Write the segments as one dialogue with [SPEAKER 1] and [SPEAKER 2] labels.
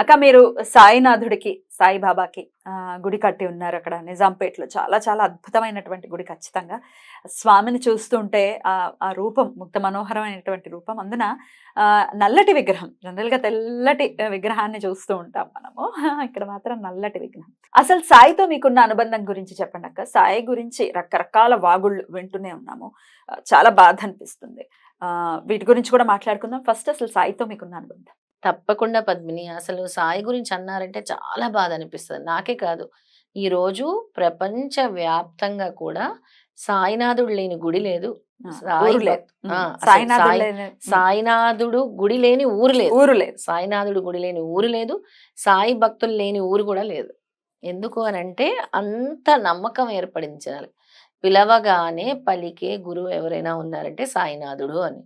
[SPEAKER 1] అక్క మీరు సాయినాథుడికి సాయిబాబాకి గుడి కట్టి ఉన్నారు అక్కడ. నిజాంపేటలో చాలా చాలా అద్భుతమైనటువంటి గుడి ఖచ్చితంగా. స్వామిని చూస్తుంటే ఆ రూపం ముక్త మనోహరమైనటువంటి రూపం అందున నల్లటి విగ్రహం జనరల్గా తెల్లటి విగ్రహాన్ని చూస్తూ ఉంటాం మనము. ఇక్కడ మాత్రం నల్లటి విగ్రహం. అసలు సాయితో మీకున్న అనుబంధం గురించి చెప్పండి అక్క. సాయి గురించి రకరకాల వాగుళ్ళు వింటూనే ఉన్నాము. చాలా బాధ అనిపిస్తుంది. వీటి గురించి కూడా మాట్లాడుకుందాం. ఫస్ట్ అసలు సాయితో మీకున్న అనుబంధం.
[SPEAKER 2] తప్పకుండా పద్మిని. అసలు సాయి గురించి అన్నారంటే చాలా బాధ అనిపిస్తుంది నాకే కాదు. ఈ రోజు ప్రపంచ వ్యాప్తంగా కూడా సాయినాథుడు లేని గుడి లేదు.
[SPEAKER 1] సాయినాథుడు
[SPEAKER 2] గుడి లేని ఊరు లేదు.
[SPEAKER 1] ఊరు లేదు.
[SPEAKER 2] సాయినాథుడు గుడి లేని ఊరు లేదు. సాయి భక్తులు లేని ఊరు కూడా లేదు. ఎందుకు అని అంటే అంత నమ్మకం ఏర్పడింది జనాలు పిలవగానే పలికే గురువు ఎవరైనా ఉన్నారంటే సాయినాథుడు అని.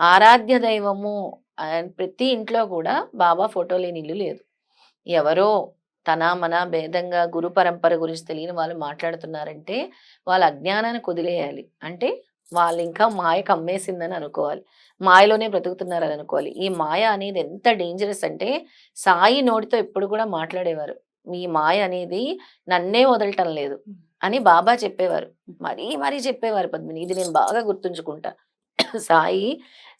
[SPEAKER 2] ఆరాధ్య దైవము అండ్ ప్రతి ఇంట్లో కూడా బాబా ఫోటో లేని ఇల్లు లేదు. ఎవరో తన మన భేదంగా గురు పరంపర గురించి తెలియని వాళ్ళు మాట్లాడుతున్నారంటే వాళ్ళ అజ్ఞానాన్ని కుదిలేయాలి. అంటే వాళ్ళు ఇంకా మాయ కమ్మేసిందని అనుకోవాలి. మాయలోనే బ్రతుకుతున్నారని అనుకోవాలి. ఈ మాయ అనేది ఎంత డేంజరస్ అంటే సాయి నోటితో ఎప్పుడు కూడా మాట్లాడేవారు. మీ మాయ అనేది నన్నే వదలటం లేదు అని బాబా చెప్పేవారు. మరీ మరీ చెప్పేవారు పద్మిని. ఇది నేను బాగా గుర్తుంచుకుంటా. సాయి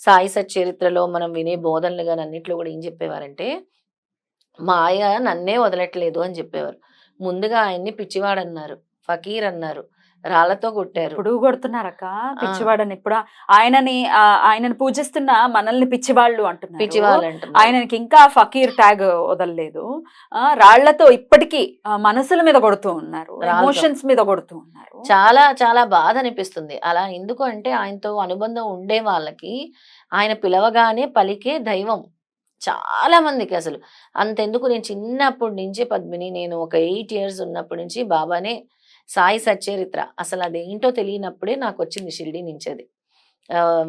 [SPEAKER 2] సాయి సచ్చరిత్రలో మనం వినే బోధనలు కానీ అన్నింటిలో కూడా ఏం చెప్పేవారంటే మాయ నన్నే వదలట్లేదు అని చెప్పేవారు. ముందుగా ఆయన్ని పిచ్చివాడు అన్నారు ఫకీర్ అన్నారు రాళ్ళతో కొట్టారు.
[SPEAKER 1] ఇప్పుడు కొడుతున్నారక్క. పిచ్చివాడని ఇప్పుడు ఆయనని ఆయనని పూజిస్తున్న మనల్ని పిచ్చివాళ్ళు అంటున్నారు.
[SPEAKER 2] పిచ్చివాళ్ళు
[SPEAKER 1] ఆయనకి ఇంకా ఫకీర్ ట్యాగ్ వదలలేదు. ఆ, రాళ్ళతో ఇప్పటికీ మనసుల మీద కొడుతూ ఉన్నారు. ఎమోషన్స్ మీద కొడుతూ ఉన్నారు.
[SPEAKER 2] చాలా చాలా బాధ అనిపిస్తుంది. అలా ఎందుకు అంటే ఆయనతో అనుబంధం ఉండే వాళ్ళకి ఆయన పిలవగానే పలికే దైవం చాలా మందికి అసలు. అంతెందుకు నేను చిన్నప్పటి నుంచి పద్మిని నేను ఒక ఎయిట్ ఇయర్స్ ఉన్నప్పటి నుంచి బాబానే సాయి సచ్చరిత్ర. అసలు అదేంటో తెలియనప్పుడే నాకు వచ్చింది షిరిడి నుంచి అది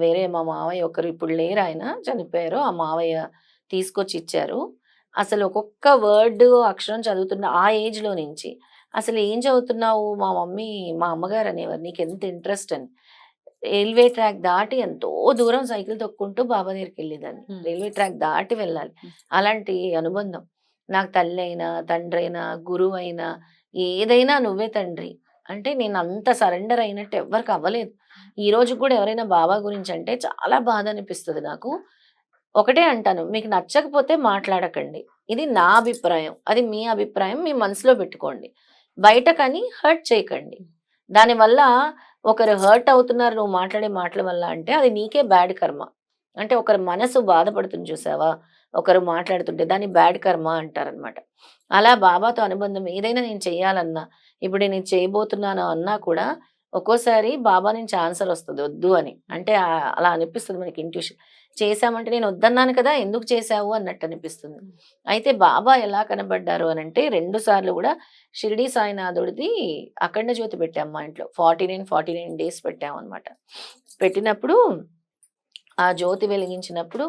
[SPEAKER 2] వేరే మా మావయ్య ఒకరు ఇప్పుడు లేరు ఆయన చనిపోయారు. ఆ మావయ్య తీసుకొచ్చి ఇచ్చారు. అసలు ఒక్కొక్క వర్డ్ అక్షరం చదువుతున్న ఆ ఏజ్లో నుంచి అసలు ఏం చదువుతున్నావు? మా మమ్మీ మా అమ్మగారు అనేవారు నీకు ఎంత ఇంట్రెస్ట్ అని. రైల్వే ట్రాక్ దాటి ఎంతో దూరం సైకిల్ తొక్కుంటూ బాబా దగ్గరికి వెళ్ళేదాన్ని. రైల్వే ట్రాక్ దాటి వెళ్ళాలి. అలాంటి అనుబంధం. నాకు తల్లి అయినా తండ్రి అయినా గురువు అయినా ఏదైనా నువ్వే తండ్రి. అంటే నేను అంత సరెండర్ అయినట్టు ఎవరికి అవ్వలేదు. ఈ రోజు కూడా ఎవరైనా బాబా గురించి అంటే చాలా బాధ అనిపిస్తుంది నాకు. ఒకటే అంటాను మీకు నచ్చకపోతే మాట్లాడకండి. ఇది నా అభిప్రాయం. అది మీ అభిప్రాయం మీ మనసులో పెట్టుకోండి. బయట కానీ హర్ట్ చేయకండి. దానివల్ల ఒకరు హర్ట్ అవుతున్నారు నువ్వు మాట్లాడే మాటల వల్ల అంటే అది నీకే బ్యాడ్ కర్మ. అంటే ఒకరి మనసు బాధపడుతుంది చూసావా? ఒకరు మాట్లాడుతుంటే దాన్ని బ్యాడ్ కర్మ అంటారనమాట అలా బాబాతో అనుబంధం ఏదైనా నేను చెయ్యాలన్నా ఇప్పుడు నేను చేయబోతున్నాను అన్నా కూడా ఒక్కోసారి బాబా నుంచి ఆన్సర్ వస్తుంది వద్దు అని. అంటే అలా అనిపిస్తుంది మనకి ఇంట్యూషన్ చేశామంటే నేను వద్దన్నాను కదా ఎందుకు చేశావు అన్నట్టు అనిపిస్తుంది. అయితే బాబా ఎలా కనబడ్డారు అని అంటే రెండు సార్లు కూడా షిరిడి సాయినాథుడిది అఖండ జ్యోతి పెట్టాం మా ఇంట్లో. Forty nine forty nine days పెట్టాం అనమాట పెట్టినప్పుడు ఆ జ్యోతి వెలిగించినప్పుడు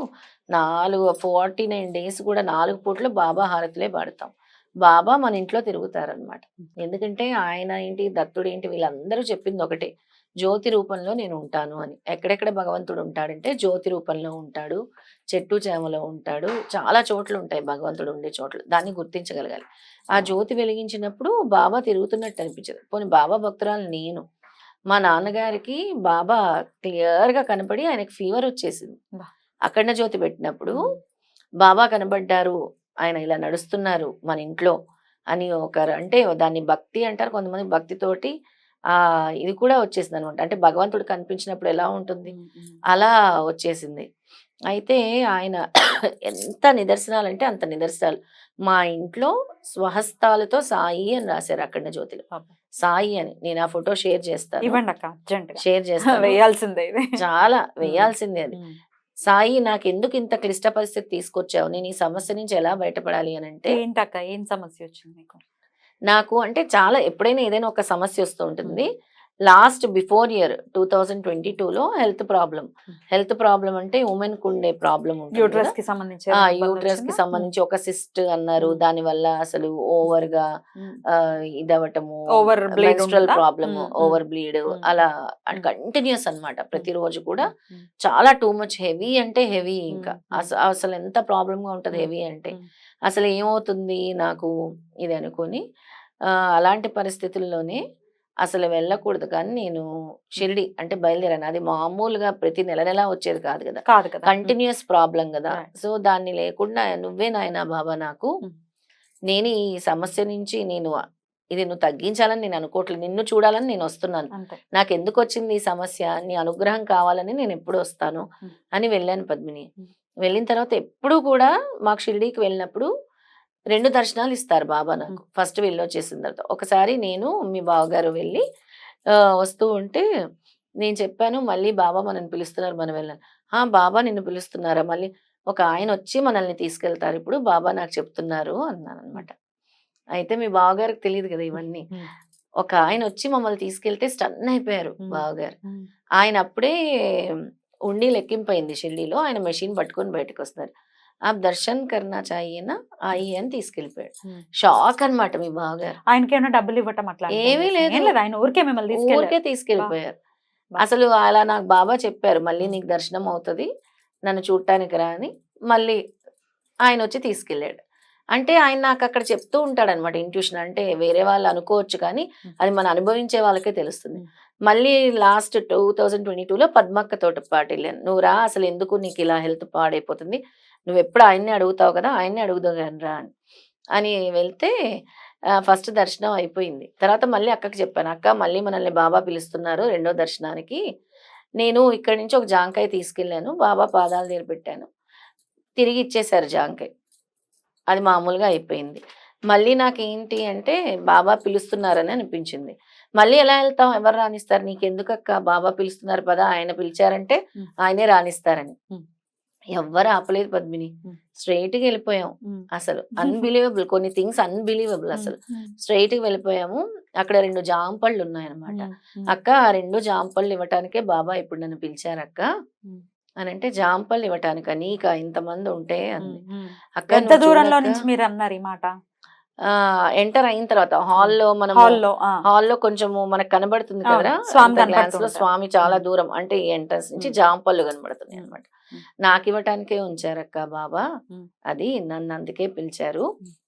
[SPEAKER 2] నాలుగు ఫార్టీ నైన్ డేస్ కూడా నాలుగు పూట్లు బాబా హారతిలే పాడతాం. బాబా మన ఇంట్లో తిరుగుతారనమాట ఎందుకంటే ఆయన ఏంటి దత్తుడు ఏంటి వీళ్ళందరూ చెప్పింది ఒకటే. జ్యోతి రూపంలో నేను ఉంటాను అని. ఎక్కడెక్కడ భగవంతుడు ఉంటాడంటే జ్యోతి రూపంలో ఉంటాడు చెట్టు చేమలో ఉంటాడు. చాలా చోట్ల ఉంటాయి భగవంతుడు ఉండే చోట్ల. దాన్ని గుర్తించగలగాలి. ఆ జ్యోతి వెలిగించినప్పుడు బాబా తిరుగుతున్నట్టు అనిపించదు. పోనీ బాబా భక్తురాలు నేను. మా నాన్నగారికి బాబా క్లియర్గా కనపడి ఆయనకి ఫీవర్ వచ్చేసింది. అఖండ జ్యోతి పెట్టినప్పుడు బాబా కనబడ్డారు ఆయన ఇలా నడుస్తున్నారు మన ఇంట్లో అని ఒకరు అంటే దాన్ని భక్తి అంటారు కొంతమంది భక్తితోటి ఆ ఇది కూడా వచ్చేసింది అనమాట అంటే భగవంతుడు కనిపించినప్పుడు ఎలా ఉంటుంది? అలా వచ్చేసింది. అయితే ఆయన ఎంత నిదర్శనాలు అంటే అంత నిదర్శనాలు. మా ఇంట్లో స్వహస్తాలతో సాయి అని రాశారు అక్కడ జ్యోతిలో. సాయి అని. నేను ఆ ఫోటో షేర్ చేస్తాను.
[SPEAKER 1] ఇవ్వండి అక్క
[SPEAKER 2] షేర్ చేస్తాను.
[SPEAKER 1] వేయాల్సిందే
[SPEAKER 2] చాలా వేయాల్సిందే అది. సాయి నాకు ఎందుకు ఇంత క్లిష్ట పరిస్థితి తీసుకొచ్చావు? నేను ఈ సమస్య నుంచి ఎలా బయటపడాలి అని అంటే
[SPEAKER 1] ఏంటక్క? ఏం సమస్య వచ్చింది మీకు?
[SPEAKER 2] నాకు అంటే చాలా ఎప్పుడైనా ఏదైనా ఒక సమస్య వస్తూ ఉంటుంది. Last before year two thousand twenty లో health problem
[SPEAKER 1] Hmm.
[SPEAKER 2] Health problem అంటే ఉమెన్కు ఉండే ప్రాబ్లం
[SPEAKER 1] యూట్రస్కి సంబంధించి
[SPEAKER 2] యూట్రస్కి సంబంధించి ఒక సిస్ట్ అన్నారు
[SPEAKER 1] Hmm.
[SPEAKER 2] దాని వల్ల అసలు ఓవర్గా ఇదవటము
[SPEAKER 1] bleed
[SPEAKER 2] menstrual
[SPEAKER 1] Hmm, hmm.
[SPEAKER 2] Over bleed
[SPEAKER 1] Hmm.
[SPEAKER 2] అలా
[SPEAKER 1] Hmm.
[SPEAKER 2] కంటిన్యూస్ అన్నమాట ప్రతిరోజు కూడా చాలా టూ మచ్ హెవీ అంటే హెవీ ఇంకా
[SPEAKER 1] Hmm, hmm.
[SPEAKER 2] అస- అసలు ఎంత ప్రాబ్లమ్గా ఉంటది
[SPEAKER 1] Hmm.
[SPEAKER 2] హెవీ అంటే
[SPEAKER 1] Hmm.
[SPEAKER 2] అసలు ఏమవుతుంది నాకు ఇది అనుకొని అలాంటి పరిస్థితుల్లోనే అసలు వెళ్ళకూడదు కానీ నేను షిరిడి అంటే బయలుదేరాను. అది మామూలుగా ప్రతి నెల నెల వచ్చేది కాదు కదా.
[SPEAKER 1] కాదు కదా.
[SPEAKER 2] కంటిన్యూస్ ప్రాబ్లం కదా. సో దాన్ని లేకుండా నువ్వే నాయనా బాబా నాకు. నేను ఈ సమస్య నుంచి నేను ఇది నువ్వు తగ్గించాలని నేను అనుకోవట్లేదు. నిన్ను చూడాలని నేను వస్తున్నాను. నాకు ఎందుకు వచ్చింది ఈ సమస్య? నీ అనుగ్రహం కావాలని నేను ఎప్పుడు వస్తాను. అని వెళ్ళాను పద్మిని. వెళ్ళిన తర్వాత ఎప్పుడు కూడా మాకు షిరిడీకి వెళ్ళినప్పుడు రెండు దర్శనాలు ఇస్తారు బాబా నాకు. ఫస్ట్ వెళ్ళి వచ్చేసిన తర్వాత. ఒకసారి నేను మీ బావగారు వెళ్ళి వస్తూ ఉంటే నేను చెప్పాను మళ్ళీ బాబా మనల్ని పిలుస్తున్నారు మనం వెళ్ళాను ఆ బాబా నిన్ను పిలుస్తున్నారా? మళ్ళీ ఒక ఆయన వచ్చి మనల్ని తీసుకెళ్తారు. ఇప్పుడు బాబా నాకు చెప్తున్నారు అన్నాను అనమాట అయితే మీ బావగారికి తెలియదు కదా ఇవన్నీ. ఒక ఆయన వచ్చి మమ్మల్ని తీసుకెళ్తే స్టన్ అయిపోయారు. బావగారు. ఆయన అప్పుడే ఉండి లెక్కింపైంది షిల్లీలో ఆయన మెషిన్ పట్టుకొని బయటకు వస్తున్నారు. ఆ దర్శన్ కర్నా చాయేనా ఆయి అని తీసుకెళ్ళిపోయాడు
[SPEAKER 1] Hmm.
[SPEAKER 2] షాక్ అన్నమాట మీ బావగారు
[SPEAKER 1] ఆయనకి ఏమైనా డబ్బులు ఇవ్వటం అట్లా
[SPEAKER 2] ఏమీ లేదు.
[SPEAKER 1] ఆయన ఊరికే మిమ్మల్ని
[SPEAKER 2] ఊరికే తీసుకెళ్ళిపోయారు
[SPEAKER 1] బా.
[SPEAKER 2] అసలు అలా నాకు బాబా చెప్పారు మళ్ళీ నీకు దర్శనం అవుతుంది నన్ను చూడటానికి రా అని. మళ్ళీ ఆయన వచ్చి తీసుకెళ్ళాడు. అంటే ఆయన నాకు అక్కడ చెప్తూ ఉంటాడు అనమాట ఇంట్యూషన్ అంటే వేరే వాళ్ళు అనుకోవచ్చు కానీ
[SPEAKER 1] Hmm.
[SPEAKER 2] అది మనం అనుభవించే వాళ్ళకే తెలుస్తుంది.
[SPEAKER 1] Hmm.
[SPEAKER 2] మళ్ళీ లాస్ట్ టూ థౌజండ్ ట్వంటీ టూలో పద్మక్క తోట పాటు వెళ్ళాను నువ్వు రా అసలు ఎందుకు నీకు ఇలా హెల్త్ పాడైపోతుంది? నువ్వు ఎప్పుడు ఆయన్ని అడుగుతావు కదా ఆయన్ని అడుగుదావు కానీ రా అని. అని వెళ్తే ఫస్ట్ దర్శనం అయిపోయింది. తర్వాత మళ్ళీ అక్కకి చెప్పాను అక్క మళ్ళీ మనల్ని బాబా పిలుస్తున్నారు రెండో దర్శనానికి. నేను ఇక్కడి నుంచి ఒక జాంకాయ తీసుకెళ్ళాను బాబా పాదాలు దగ్గర పెట్టాను తిరిగి ఇచ్చేశారు జాంకాయ. అది మామూలుగా అయిపోయింది. మళ్ళీ నాకు ఏంటి అంటే బాబా పిలుస్తున్నారని అనిపించింది. మళ్ళీ ఎలా వెళ్తాం ఎవరు రానిస్తారు నీకు ఎందుకక్క బాబా పిలుస్తున్నారు పదా ఆయన పిలిచారంటే. ఆయనే రానిస్తారని
[SPEAKER 1] Hmm.
[SPEAKER 2] ఎవ్వరు ఆపలేదు పద్మిని. స్ట్రైట్గా వెళ్ళిపోయాం. అసలు అన్బిలీవబుల్ కొన్ని థింగ్స్ అన్బిలీవబుల్ అసలు. స్ట్రైట్గా వెళ్ళిపోయాము అక్కడ రెండు జాంపళ్ళు ఉన్నాయన్నమాట. అక్క ఆ రెండు జాంపళ్ళు ఇవ్వటానికే బాబా ఇప్పుడు నన్ను పిలిచారు అక్క
[SPEAKER 1] Hmm.
[SPEAKER 2] అని అంటే జాంపళ్ళు ఇవ్వటానిక నీకా ఇంతమంది ఉంటే అంది. అక్క
[SPEAKER 1] ఎంత దూరంలో. నుంచి మీరు అన్నారు ఈ మాట
[SPEAKER 2] ఎంటర్ అయిన తర్వాత హాల్లో మనం
[SPEAKER 1] హాల్లో
[SPEAKER 2] హాల్లో కొంచెము మనకు కనబడుతుంది కదా
[SPEAKER 1] స్వామి
[SPEAKER 2] లో. స్వామి చాలా. దూరం అంటే ఎంట్రన్స్ నుంచి. జాంపళ్ళు కనబడుతున్నాయి. అనమాట. నాకు ఇవ్వటానికే ఉంచారక్క బాబా
[SPEAKER 1] ఉమ్.
[SPEAKER 2] అది నన్ను అందుకే పిలిచారు.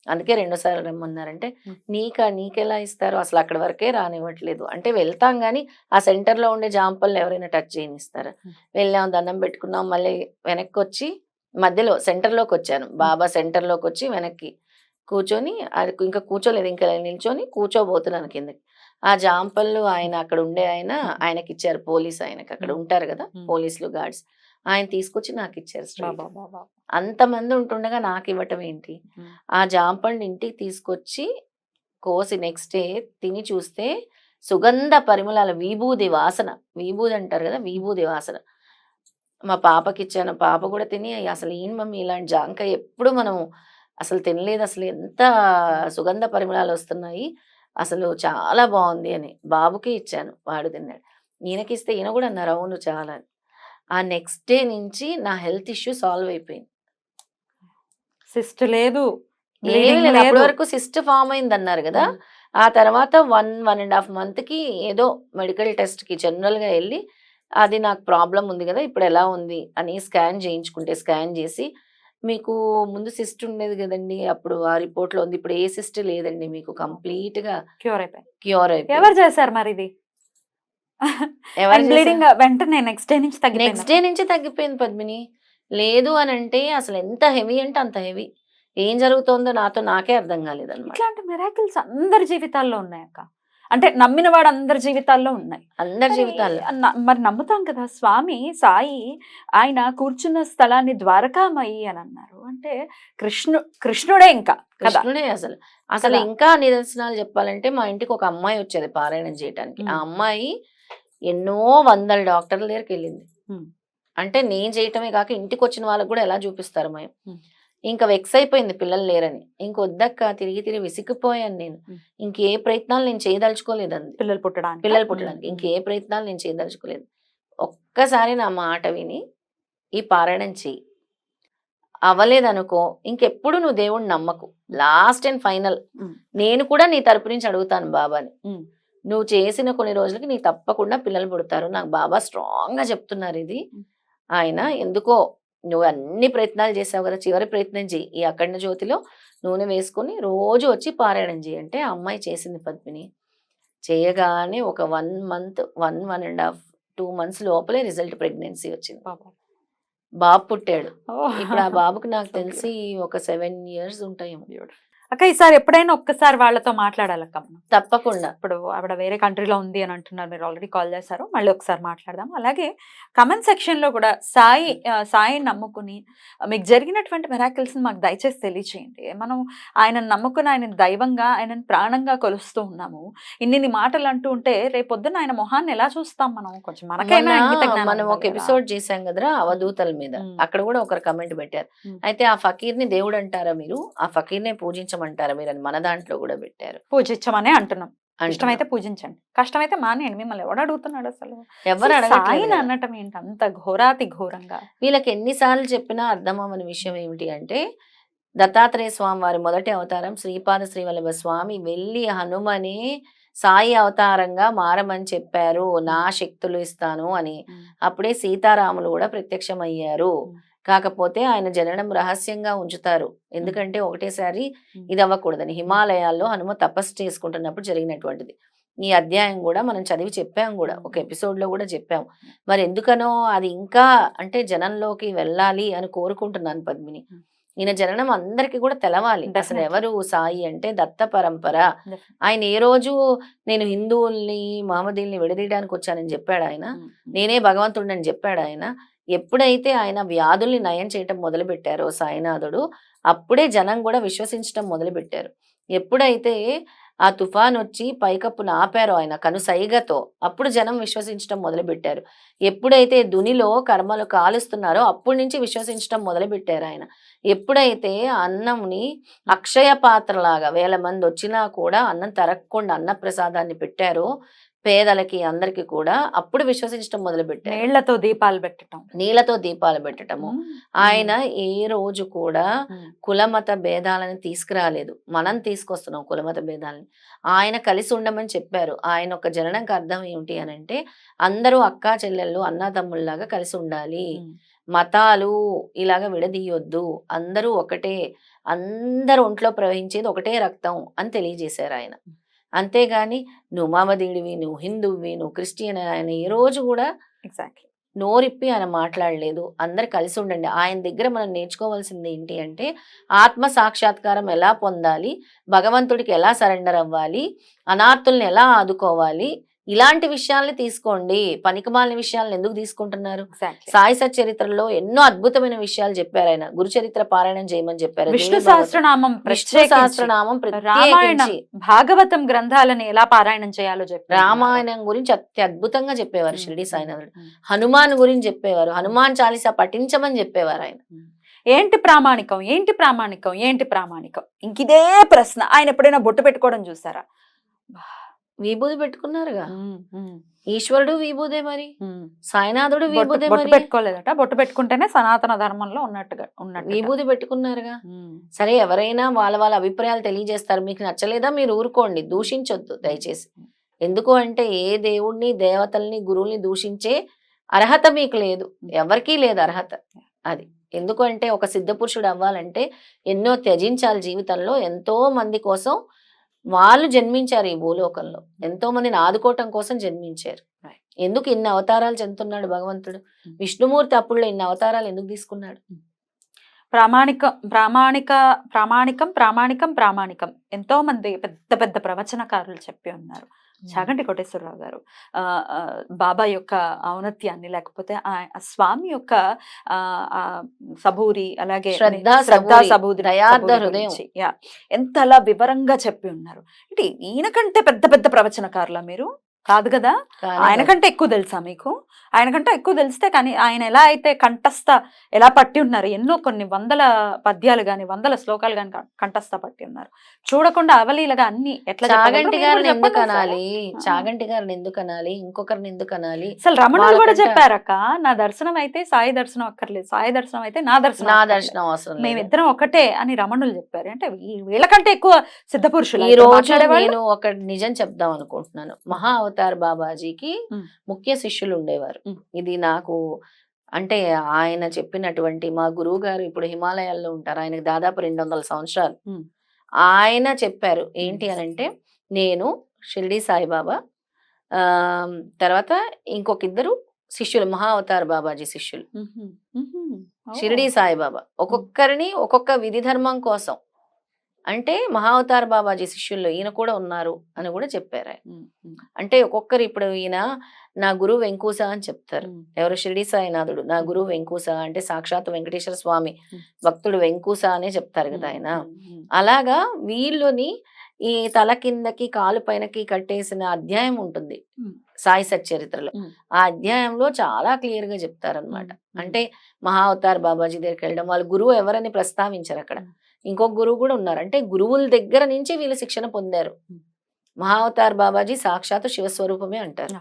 [SPEAKER 2] అందుకే రెండు సార్లు రమ్మన్నారంటే. నీకా నీకెలా ఇస్తారు అసలు అక్కడి వరకే రానివ్వట్లేదు అంటే వెళ్తాం కానీ ఆ సెంటర్లో ఉండే జాంపల్ని ఎవరైనా టచ్ చేయనిస్తారా. వెళ్ళాం దండం పెట్టుకున్నాం మళ్ళీ వెనక్కి వచ్చి మధ్యలో సెంటర్లోకి వచ్చాను బాబా సెంటర్లోకి వచ్చి వెనక్కి కూర్చొని అది ఇంకా కూర్చోలేదు ఇంకా నిల్చొని కూర్చోబోతున్నాను కిందకి ఆ జాంపళ్ళు ఆయన అక్కడ ఉండే ఆయన ఆయనకి ఇచ్చారు పోలీస్ ఆయనకి అక్కడ. ఉంటారు కదా. పోలీసులు గార్డ్స్ ఆయన తీసుకొచ్చి నాకు ఇచ్చారు straight.
[SPEAKER 1] బాబా బాబా
[SPEAKER 2] అంతమంది ఉంటుండగా నాకు ఇవ్వటం ఏంటి. ఆ జాంపండు ఇంటికి తీసుకొచ్చి కోసి నెక్స్ట్ డే తిని చూస్తే సుగంధ పరిమళాల విభూది వాసన. విభూది అంటారు కదా విభూది వాసన. మా పాపకి ఇచ్చాను పాప కూడా తిని అసలు ఏం మమ్మీ ఇలాంటి జాంకాయ ఎప్పుడు మనం అసలు తినలేదు. అసలు ఎంత సుగంధ పరిమళాలు వస్తున్నాయి. అసలు చాలా బాగుంది అని బాబుకి ఇచ్చాను. వాడు తిన్నాడు. ఈయనకి ఇస్తే ఈయన కూడా అన్నారు అవును చాలా అని. ఆ నెక్స్ట్ డే నుంచి నా హెల్త్ ఇష్యూ సాల్వ్ అయిపోయింది.
[SPEAKER 1] సిస్ట్ లేదు.
[SPEAKER 2] అప్పటి. వరకు సిస్ట్ ఫామ్ అయింది అన్నారు కదా ఆ తర్వాత వన్ వన్ అండ్ హాఫ్ మంత్కి ఏదో మెడికల్ టెస్ట్కి జనరల్గా వెళ్ళి అది నాకు ప్రాబ్లం ఉంది కదా ఇప్పుడు ఎలా ఉంది అని స్కాన్ చేయించుకుంటే స్కాన్ చేసి మీకు ముందు సిస్ట్ ఉండేది కదండి. అప్పుడు ఆ రిపోర్ట్లో ఉంది. ఇప్పుడు ఏ సిస్ట్ లేదండి. మీకు కంప్లీట్గా
[SPEAKER 1] క్యూర్ అయిపోయి
[SPEAKER 2] క్యూర్ అయిపోయింది.
[SPEAKER 1] ఎవరు చేశారు మరి ఇది? బ్లీడింగ్ వెంటనే నెక్స్ట్ డే నుంచి తగ్గిపోయింది.
[SPEAKER 2] నెక్స్ట్ డే నుంచి తగ్గిపోయింది పద్మిని. లేదు అని అంటే అసలు ఎంత హెవీ అంటే అంత హెవీ ఏం జరుగుతోందో నాతో నాకే అర్థం కాలేదన్నమాట.
[SPEAKER 1] ఇట్లాంటి మిరాకిల్స్ అందరి జీవితాల్లో ఉన్నాయి అక్క. అంటే నమ్మిన వాడు అందరి జీవితాల్లో ఉన్నాయి.
[SPEAKER 2] అందరి జీవితాల్లో.
[SPEAKER 1] మరి నమ్ముతాం కదా స్వామి సాయి ఆయన కూర్చున్న స్థలాన్ని ద్వారకామయి అని అన్నారు. అంటే కృష్ణు కృష్ణుడే ఇంకా
[SPEAKER 2] కృష్ణుడే అసలు. అసలు. ఇంకా నిదర్శనాలు చెప్పాలంటే మా ఇంటికి ఒక అమ్మాయి వచ్చేది పారాయణం చేయడానికి ఆ
[SPEAKER 1] మ్మ్.
[SPEAKER 2] అమ్మాయి ఎన్నో వందల డాక్టర్ల దగ్గరికి వెళ్ళింది. అంటే నేను చేయటమే కాక ఇంటికి వచ్చిన వాళ్ళకి కూడా ఎలా చూపిస్తారు మేము. ఇంకా వెక్స్ అయిపోయింది పిల్లలు లేరని. ఇంకొద్దక్క తిరిగి తిరిగి విసిగిపోయాను నేను. ఇంకే ప్రయత్నాలు నేను చేయదలుచుకోలేదండి
[SPEAKER 1] పిల్లలు పుట్టడానికి.
[SPEAKER 2] పిల్లలు పుట్టడానికి. ఇంకే ప్రయత్నాలు నేను చేయదలుచుకోలేదు. ఒక్కసారి నా మాట విని ఈ పారాయణం చెయ్యి. అవ్వలేదనుకో ఇంకెప్పుడు నువ్వు దేవుణ్ణి నమ్మకు. Last and final. నేను కూడా నీ తరపు నుంచి అడుగుతాను బాబాని. నువ్వు చేసిన కొన్ని రోజులకి నీకు తప్పకుండా పిల్లలు పుడతారు నాకు బాబా స్ట్రాంగ్గా చెప్తున్నారు ఇది. ఆయన ఎందుకో నువ్వు అన్ని ప్రయత్నాలు చేసావు కదా చివరి ప్రయత్నం చెయ్యి ఈ అఖండ జ్యోతిలో నూనె వేసుకొని రోజు వచ్చి పారాయణం చేయి అంటే అమ్మాయి చేసింది పద్మిని చేయగానే ఒక one month one one and half two months లోపలే రిజల్ట్ ప్రెగ్నెన్సీ వచ్చింది. బాబు పుట్టాడు. ఇప్పుడు ఆ బాబుకి నాకు తెలిసి ఒక సెవెన్ ఇయర్స్ ఉంటాయేమో
[SPEAKER 1] Beautiful. అక్క ఈసారి ఎప్పుడైనా ఒక్కసారి వాళ్ళతో మాట్లాడాలక్క మనం?
[SPEAKER 2] తప్పకుండా.
[SPEAKER 1] ఇప్పుడు ఆవిడ వేరే కంట్రీలో ఉంది అని అంటున్నారు మీరు ఆల్రెడీ కాల్ చేశారు మళ్ళీ ఒకసారి మాట్లాడదాం. అలాగే కమెంట్ సెక్షన్లో కూడా సాయి సాయిని నమ్ముకుని మీకు జరిగినటువంటి మెరాకిల్స్ మాకు దయచేసి తెలియచేయండి. మనం ఆయనను నమ్ముకుని ఆయన దైవంగా ఆయనను ప్రాణంగా కొలుస్తూ ఉన్నాము. ఇన్ని మాటలు అంటూ ఉంటే రేపొద్దున ఆయన మొహాన్ని ఎలా చూస్తాం మనం? కొంచెం మనకైనా
[SPEAKER 2] మనం ఒక. ఎపిసోడ్ చేశాం కదరా అవధూతల మీద. అక్కడ కూడా ఒకరు కమెంట్ పెట్టారు. అయితే ఆ ఫకీర్ని దేవుడు అంటారా మీరు? ఆ ఫకీర్ పూజించమంటారా? మీరు అని మన దాంట్లో కూడా పెట్టారు.
[SPEAKER 1] పూజించమనే అంటున్నాం. ఇష్టమైతే పూజించండి. కష్టమైతే మానేయండి. మిమ్మల్ని ఎవడు అడుగుతున్నాడు అసలు?
[SPEAKER 2] ఎవరు కదా.
[SPEAKER 1] అనటం ఏంటి? అంత ఘోరాతి ఘోరంగా.
[SPEAKER 2] వీళ్ళకి ఎన్నిసార్లు చెప్పినా అర్థం అవ్వని విషయం ఏమిటి అంటే దత్తాత్రేయ స్వామి వారి మొదటి అవతారం శ్రీపాద శ్రీవల్లభ స్వామి వెళ్ళి హనుమని సాయి అవతారంగా మారమని చెప్పారు. నా శక్తులు ఇస్తాను అని. అప్పుడే సీతారాములు కూడా ప్రత్యక్షమయ్యారు. కాకపోతే ఆయన జననం రహస్యంగా ఉంచుతారు. ఎందుకంటే ఒకటేసారి. ఇది అవ్వకూడదని హిమాలయాల్లో హనుమ తపస్సు చేసుకుంటున్నప్పుడు జరిగినటువంటిది. ఈ అధ్యాయం కూడా మనం చదివి చెప్పాం కూడా. ఒక ఎపిసోడ్లో కూడా చెప్పాం. మరి ఎందుకనో అది ఇంకా అంటే జనంలోకి వెళ్ళాలి అని కోరుకుంటున్నాను పద్మిని. ఈయన జననం అందరికి కూడా తెలవాలి. అసలు. ఎవరు సాయి అంటే దత్త పరంపర. ఆయన ఏ రోజు నేను హిందువుల్ని మహమ్మదీల్ని విడదీయడానికి వచ్చానని చెప్పాడు ఆయన నేనే భగవంతుడిని చెప్పాడు ఆయన ఎప్పుడైతే ఆయన వ్యాధుల్ని నయం చేయటం మొదలు పెట్టారో సాయినాథుడు అప్పుడే జనం కూడా విశ్వసించటం మొదలు పెట్టారు ఎప్పుడైతే ఆ తుఫాన్ వచ్చి పైకప్పును ఆపారో ఆయన కనుసైగతో అప్పుడు జనం విశ్వసించటం మొదలుపెట్టారు. ఎప్పుడైతే దునిలో కర్మలు కాలుస్తున్నారో అప్పటి నుంచి విశ్వసించటం మొదలు పెట్టారు ఆయన. ఎప్పుడైతే అన్నంని అక్షయ పాత్రలాగా వేల మంది వచ్చినా కూడా అన్నం తరగకుండా అన్న ప్రసాదాన్ని పెట్టారో పేదలకి అందరికి కూడా అప్పుడు విశ్వసించడం మొదలు పెట్టారు
[SPEAKER 1] నీళ్ళతో దీపాలు పెట్టడం
[SPEAKER 2] నీళ్ళతో దీపాలు పెట్టటము.
[SPEAKER 1] మ్.
[SPEAKER 2] ఆయన ఏ రోజు కూడా. కులమత భేదాలను తీసుకురాలేదు. మనం తీసుకొస్తున్నాం కులమత భేదాలని. ఆయన కలిసి ఉండమని చెప్పారు. ఆయన ఒక జననంకి అర్థం ఏమిటి అని అంటే అందరూ అక్కా చెల్లెళ్ళు అన్నదమ్ముల్లాగా కలిసి ఉండాలి. మతాలు ఇలాగ విడదీయొద్దు. అందరూ ఒకటే అందరు ఒంట్లో ప్రవహించేది ఒకటే రక్తం అని తెలియజేశారు ఆయన. అంతేగాని నువ్వు మామదీడివి నువ్వు హిందువువి నువ్వు క్రిస్టియన్ ఆయన ఏ రోజు కూడా
[SPEAKER 1] ఎగ్జాక్ట్లీ.
[SPEAKER 2] నోరిప్పి ఆయన మాట్లాడలేదు. అందరు కలిసి ఉండండి. ఆయన దగ్గర మనం నేర్చుకోవాల్సింది ఏంటి అంటే ఆత్మ సాక్షాత్కారం ఎలా పొందాలి? భగవంతుడికి ఎలా సరెండర్ అవ్వాలి? అనాథుల్ని ఎలా ఆదుకోవాలి? ఇలాంటి విషయాల్ని తీసుకోండి. పనికిమాలిన విషయాలను ఎందుకు తీసుకుంటున్నారు? సాయి సచరిత్రలో ఎన్నో అద్భుతమైన విషయాలు చెప్పారు ఆయన. గురు చరిత్ర పారాయణం చేయమని చెప్పారు.
[SPEAKER 1] విష్ణు. సహస్రనామం
[SPEAKER 2] విష్ణు సహస్రనామం
[SPEAKER 1] రామాయణం భాగవతం గ్రంథాలని ఎలా పారాయణం చేయాలో చెప్పారు.
[SPEAKER 2] రామాయణం గురించి అత్యద్భుతంగా చెప్పేవారు షిరిడి సాయినాథుడు. హనుమాన్ గురించి చెప్పేవారు. హనుమాన్ చాలీసా పఠించమని చెప్పేవారు ఆయన.
[SPEAKER 1] ఏంటి ప్రామాణికం? ఏంటి ప్రామాణికం? ఏంటి ప్రామాణికం? ఇంకిదే ప్రశ్న. ఆయన ఎప్పుడైనా బొట్టు పెట్టుకోవడం చూసారా?
[SPEAKER 2] విభూది పెట్టుకున్నారుగా. ఈశ్వరుడు విభూదే మరి. సాయినాథుడు విభూదే మరి?
[SPEAKER 1] పెట్టుకోలేదట. బొట్టు పెట్టుకుంటేనే సనాతన ధర్మంలో ఉన్నట్టుగా ఉన్నట్టు
[SPEAKER 2] విభూది పెట్టుకున్నారుగా? సరే ఎవరైనా వాళ్ళ వాళ్ళ అభిప్రాయాలు తెలియజేస్తారు. మీకు నచ్చలేదా? మీరు ఊరుకోండి. దూషించొద్దు దయచేసి. ఎందుకు అంటే ఏ దేవుణ్ణి దేవతల్ని గురువుల్ని దూషించే అర్హత మీకు లేదు. ఎవరికీ లేదు అర్హత. అది. ఎందుకు అంటే ఒక సిద్ధ పురుషుడు అవ్వాలంటే ఎన్నో త్యజించాలి జీవితంలో. ఎంతో మంది కోసం వాళ్ళు జన్మించారు ఈ భూలోకంలో. ఎంతో మందిని ఆదుకోవటం కోసం జన్మించారు. ఎందుకు ఇన్ని అవతారాలు చెందుతున్నాడు భగవంతుడు?
[SPEAKER 1] Hmm.
[SPEAKER 2] విష్ణుమూర్తి అప్పుడులో ఇన్ని అవతారాలు ఎందుకు తీసుకున్నాడు?
[SPEAKER 1] ప్రామాణికం ప్రామాణిక ప్రామాణికం ప్రామాణికం ప్రామాణికం. ఎంతో మంది పెద్ద పెద్ద ప్రవచనకారులు చెప్పి ఉన్నారు. చాగంటి కోటేశ్వరరావు గారు. బాబా యొక్క ఔన్నత్యాన్ని లేకపోతే ఆ స్వామి యొక్క ఆ, సబూరి అలాగే
[SPEAKER 2] శ్రద్ధ సబూరి.
[SPEAKER 1] ఎంతలా వివరంగా చెప్పి ఉన్నారు. అంటే ఈయన కంటే పెద్ద పెద్ద ప్రవచనకారులా మీరు? కాదు కదా? ఆయన కంటే ఎక్కువ తెలుసా మీకు? ఆయన కంటే ఎక్కువ తెలిస్తే కానీ ఆయన ఎలా అయితే కంఠస్థ ఎలా పట్టి ఉన్నారు? ఎన్నో కొన్ని వందల పద్యాలు గాని వందల శ్లోకాలు గాని కంఠస్థ పట్టి ఉన్నారు. చూడకుండా అవలీలగా అన్ని ఎట్లా?
[SPEAKER 2] చాగంటి గారిని ఎందుకు. అనాలి. చాగంటి గారిని ఎందుకు అనాలి? ఇంకొకరిని ఎందుకు అనాలి?
[SPEAKER 1] అసలు రమణులు కూడా చెప్పారక్క నా దర్శనం అయితే సాయి దర్శనం అక్కర్లేదు. సాయి దర్శనం అయితే నా దర్శనం
[SPEAKER 2] నా. దర్శనం అవసరం
[SPEAKER 1] మేమిద్దరం ఒకటే అని రమణులు చెప్పారు. అంటే వీళ్ళకంటే ఎక్కువ సిద్ధ పురుషులు
[SPEAKER 2] ఈ రోజు. నేను ఒక నిజం చెప్దాం అనుకుంటున్నాను. మహా అవతార్ బాబాజీకి
[SPEAKER 1] ఉమ్.
[SPEAKER 2] ముఖ్య శిష్యులు ఉండేవారు. ఇది నాకు అంటే ఆయన చెప్పినటువంటి మా గురువు గారు ఇప్పుడు హిమాలయాల్లో ఉంటారు. ఆయనకి దాదాపు రెండు వందల సంవత్సరాలు. ఆయన చెప్పారు ఏంటి అని అంటే నేను షిరిడి సాయిబాబా ఆ, తర్వాత ఇంకొక ఇద్దరు శిష్యులు మహా అవతార్ బాబాజీ శిష్యులు. షిరిడి సాయిబాబా. ఒక్కొక్కరిని ఒక్కొక్క విధి ధర్మం కోసం అంటే మహావతార్ బాబాజీ శిష్యుల్లో ఈయన కూడా ఉన్నారు అని కూడా చెప్పారు అంటే ఒక్కొక్కరు ఇప్పుడు ఈయన నా గురువు వెంకూస అని చెప్తారు. ఎవరు షిరిడి సాయినాథుడు నా గురువు వెంకూస అంటే సాక్షాత్ వెంకటేశ్వర స్వామి. భక్తుడు వెంకూస అనే చెప్తారు కదా ఆయన అలాగా వీళ్ళని ఈ తల కిందకి కాలు పైనకి కట్టేసిన అధ్యాయం ఉంటుంది. సాయి సచ్చరిత్రలో. ఆ అధ్యాయంలో చాలా క్లియర్గా చెప్తారనమాట. అంటే మహావతార్ బాబాజీ దగ్గరికి వెళ్ళడం వాళ్ళ గురువు ఎవరని ప్రస్తావించారు అక్కడ. ఇంకొక గురువు కూడా ఉన్నారు. అంటే గురువుల దగ్గర నుంచి వీళ్ళు శిక్షణ పొందారు. మహావతార్ బాబాజీ సాక్షాత్ శివస్వరూపమే అంటారు.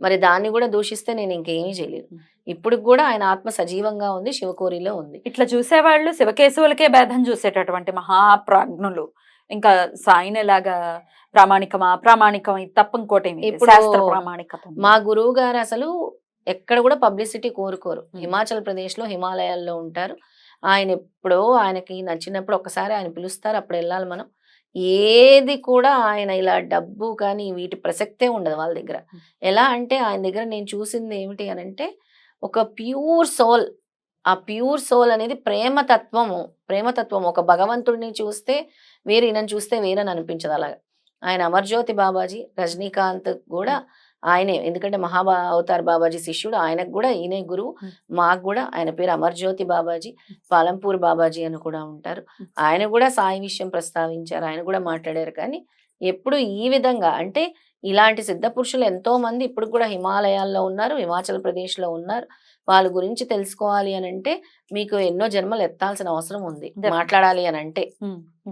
[SPEAKER 2] మరి దాన్ని కూడా దూషిస్తే నేను ఇంకేమీ చేయలేను.
[SPEAKER 1] మ్.
[SPEAKER 2] ఇప్పుడు కూడా ఆయన ఆత్మ సజీవంగా ఉంది శివకోరిలో ఉంది.
[SPEAKER 1] ఇట్లా చూసేవాళ్ళు శివకేశవులకే భేదం చూసేటటువంటి మహాప్రాజ్ఞులు. ఇంకా సాయిని లాగా ప్రామాణికమా? ప్రామాణికం ఇది తప్ప ఇంకోటి ఏమీ లేదు.
[SPEAKER 2] ఇప్పుడు
[SPEAKER 1] శాస్త్ర ప్రామాణికత
[SPEAKER 2] మా గురువు గారు అసలు ఎక్కడ కూడా పబ్లిసిటీ కోరుకోరు. హిమాచల్ ప్రదేశ్లో హిమాలయాల్లో ఉంటారు. ఆయన ఎప్పుడో ఆయనకి నచ్చినప్పుడు ఒకసారి ఆయన పిలుస్తారు అప్పుడు వెళ్ళాలి మనం. ఏది కూడా ఆయన ఇలా డబ్బు కానీ వీటి ప్రసక్తే ఉండదు వాళ్ళ దగ్గర. ఎలా అంటే ఆయన దగ్గర నేను చూసింది ఏమిటి అని అంటే ఒక ప్యూర్ సోల్ ఆ ప్యూర్ సోల్ అనేది ప్రేమతత్వము ప్రేమతత్వం ఒక భగవంతుడిని చూస్తే వేరే ఈయనని చూస్తే వేరని అనిపించదు అలాగా. ఆయన అమర్జ్యోతి బాబాజీ రజనీకాంత్ కూడా ఆయనే. ఎందుకంటే మహాబా అవతార్ బాబాజీ శిష్యుడు. ఆయనకు కూడా ఈయనే గురువు. మాకు కూడా ఆయన పేరు అమర్జ్యోతి బాబాజీ పాలంపూర్ బాబాజీ అని కూడా ఉంటారు. ఆయన కూడా సాయి విషయం ప్రస్తావించారు. ఆయన కూడా మాట్లాడారు. కానీ ఎప్పుడు ఈ విధంగా అంటే ఇలాంటి సిద్ధ పురుషులు ఎంతో మంది ఇప్పుడు కూడా హిమాలయాల్లో ఉన్నారు హిమాచల్ ప్రదేశ్లో ఉన్నారు. వాళ్ళ గురించి తెలుసుకోవాలి అని అంటే మీకు ఎన్నో జన్మలు ఎత్తాల్సిన అవసరం ఉంది. మాట్లాడాలి అని అంటే.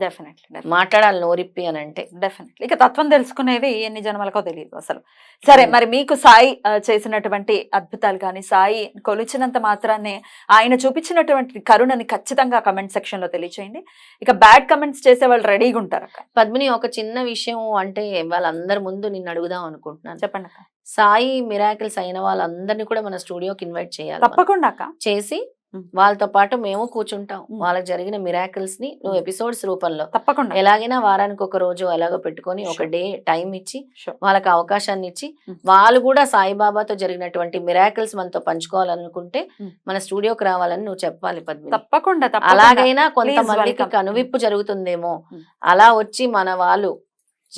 [SPEAKER 1] డెఫినెట్లీ
[SPEAKER 2] మాట్లాడాలి నోరిప్పి అని అంటే.
[SPEAKER 1] డెఫినెట్లీ ఇక తత్వం తెలుసుకునేది ఎన్ని జన్మలకో తెలియదు అసలు. సరే
[SPEAKER 2] Hmm.
[SPEAKER 1] మరి మీకు సాయి చేసినటువంటి అద్భుతాలు కానీ సాయి కొలిచినంత మాత్రాన్ని ఆయన చూపించినటువంటి కరుణని ఖచ్చితంగా కమెంట్ సెక్షన్లో తెలియచేయండి. ఇక బ్యాడ్ కమెంట్స్ చేసే వాళ్ళు రెడీగా ఉంటారు
[SPEAKER 2] పద్మిని ఒక చిన్న విషయం అంటే వాళ్ళందరి ముందు నిన్ను అడుగుదాం అనుకుంటున్నాను.
[SPEAKER 1] చెప్పండి
[SPEAKER 2] సాయి మిరాకిల్స్ అయిన వాళ్ళందరినీ కూడా మన స్టూడియోకి ఇన్వైట్ చేయాలి.
[SPEAKER 1] తప్పకుండా
[SPEAKER 2] చేసి. వాళ్ళతో పాటు మేము కూర్చుంటాం. వాళ్ళకి జరిగిన మిరాకిల్స్ని నువ్వు. ఎపిసోడ్స్ రూపంలో
[SPEAKER 1] తప్పకుండా
[SPEAKER 2] ఎలాగైనా వారానికి ఒక రోజు ఎలాగో పెట్టుకొని ఒక. డే టైం ఇచ్చి. వాళ్ళకి అవకాశాన్ని ఇచ్చి. వాళ్ళు కూడా సాయిబాబాతో జరిగినటువంటి మిరాకిల్స్ మనతో పంచుకోవాలనుకుంటే. మన స్టూడియోకి రావాలని నువ్వు చెప్పాలి పద్మిని
[SPEAKER 1] తప్పకుండా
[SPEAKER 2] అలాగైనా కొంతమందికి. కనువిప్పు జరుగుతుందేమో. అలా వచ్చి మన వాళ్ళు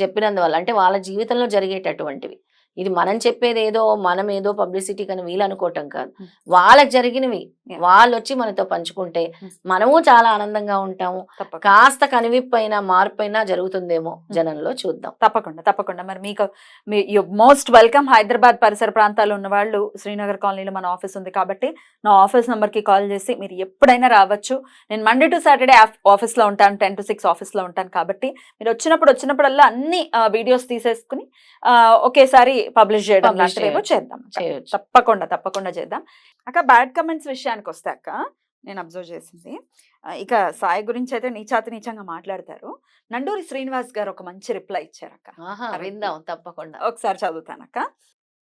[SPEAKER 2] చెప్పినందువల్ల అంటే వాళ్ళ జీవితంలో జరిగేటటువంటివి ఇది మనం చెప్పేది ఏదో మనం ఏదో పబ్లిసిటీ కానీ వీళ్ళు అనుకోవటం కాదు. వాళ్ళకి జరిగినవి. వాళ్ళు వచ్చి మనతో పంచుకుంటే. మనము చాలా ఆనందంగా ఉంటాము. కాస్త కనువిప్పు అయినా మార్పు అయినా జరుగుతుందేమో జనంలో చూద్దాం.
[SPEAKER 1] తప్పకుండా తప్పకుండా. మరి మీకు మీ మోస్ట్ వెల్కమ్ హైదరాబాద్ పరిసర ప్రాంతాల్లో ఉన్న వాళ్ళు శ్రీనగర్ కాలనీలో మన ఆఫీస్ ఉంది కాబట్టి నా ఆఫీస్కి కాల్ చేసి మీరు ఎప్పుడైనా రావచ్చు. నేను మండే టు సాటర్డే ఆఫీస్లో ఉంటాను టెన్ టు సిక్స్ ఆఫీస్లో ఉంటాను కాబట్టి మీరు వచ్చినప్పుడు వచ్చినప్పుడల్లా అన్ని వీడియోస్ తీసేసుకుని ఒకేసారి పబ్లిష్ చేయడం
[SPEAKER 2] Publish
[SPEAKER 1] లాంటివి ఏవో చేద్దాం. తప్పకుండా తప్పకుండా చేద్దాం. అక్క బ్యాడ్ కమెంట్స్ విషయానికి వస్తే అక్క నేను అబ్జర్వ్ చేసింది. ఇక సాయి గురించి అయితే నీచాతి నీచంగా మాట్లాడతారు. నండూరి శ్రీనివాస్ గారు ఒక మంచి రిప్లై ఇచ్చారు అక్క.
[SPEAKER 2] ఆహా,
[SPEAKER 1] అరే.
[SPEAKER 2] విందాం తప్పకుండా.
[SPEAKER 1] ఒకసారి చదువుతానక్క